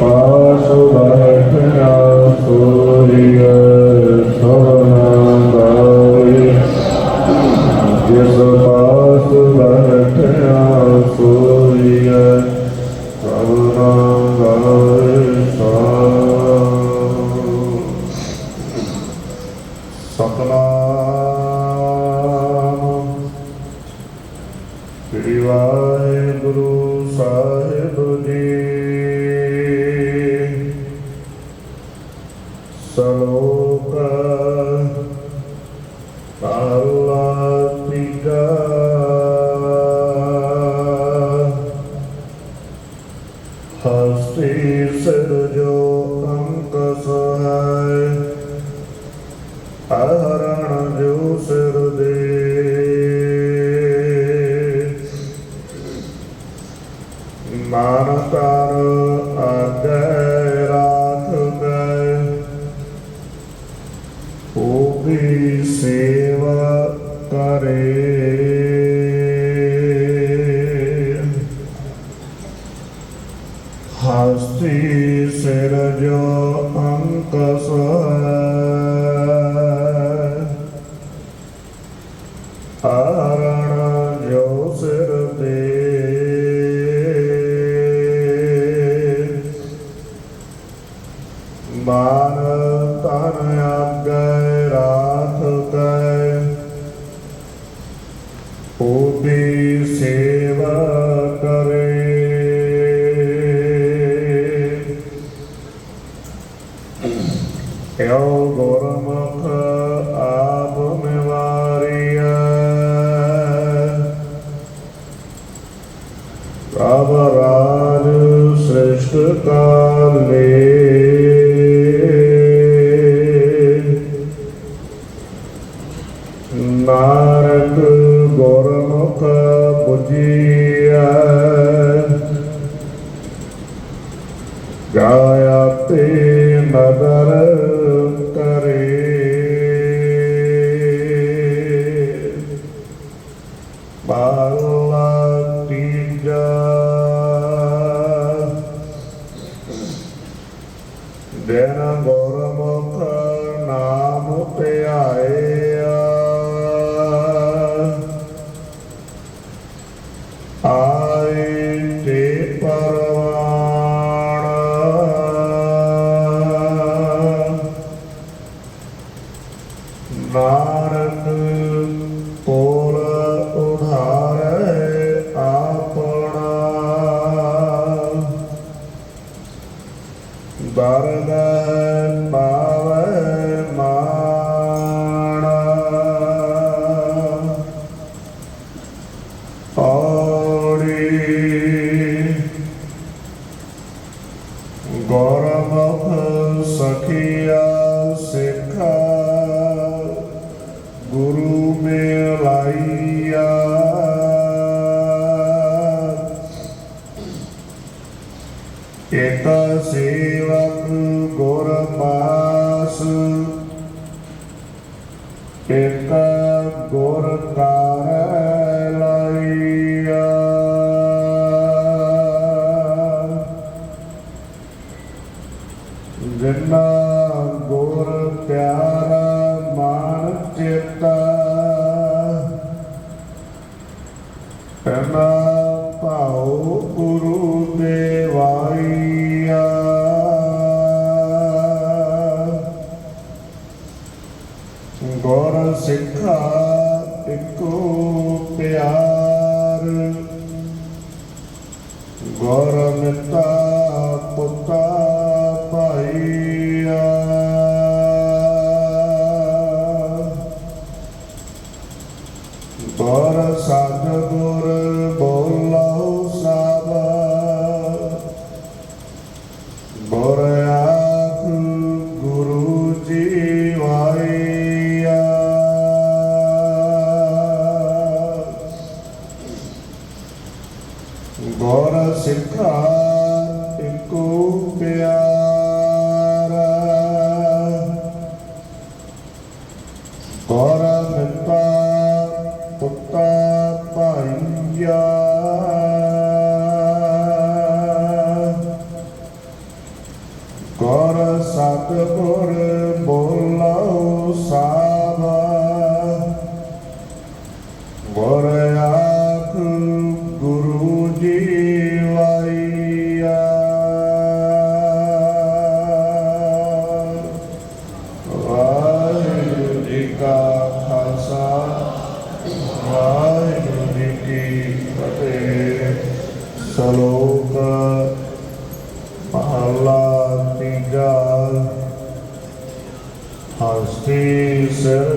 ਪਾਸ ਹਸਤੀ ਸਿਰ ਜੋ ਅੰਕ ਸਹਾਇ ਆਰਣ ਜੋ ਸਿਰ ਤੇ। ਮਾਨ ਤਨ ਆਗੈ ਰਾਖ ਕੈ। ਉਹ ਸੇਵਾ ਤੇ ਨਦਰ ਕਰੇ। ਬਾਲਾ ਤੀਜਾ। ਦੇਨ ਗੁਰਮੁਖ ਗੁਰੂ ਮਿਲਾਈਆ। ਇਕ ਸੇਵਕ ਗੁਰ ਪਾਸ ਇਕ ਗੁਰ ਕਾਰ ਲਾਈਆ। ਜਿਨਾ ਗੁਰ ਪਿਆਰਾ ਚੇਤਾ ਤਨਾ ਭਾਉ ਗੁਰੂ ਦੇਵਾਈਆ। ਗੁਰ ਸਿੱਖਾ ਇੱਕੋ ਪਿਆਰ। ਗੁਰ ਮਿੱਤਾ ਪੁੱਤਾ ਸਿਮਰਾ ਇੱਕੋ ਪਿਆਰਾ। ਕੋਰ ਮਿੱਤਾ ਪੁੱਤਾ ਭਾਈਆ ਕੋਰ ਸਤਿਗੁਰ ਬੋਲਾ ਸ਼ਲੋਕ ਮਹਲਾ ਤੀਜਾ ਹਸਤੀ ਸਿਰ ਜੋ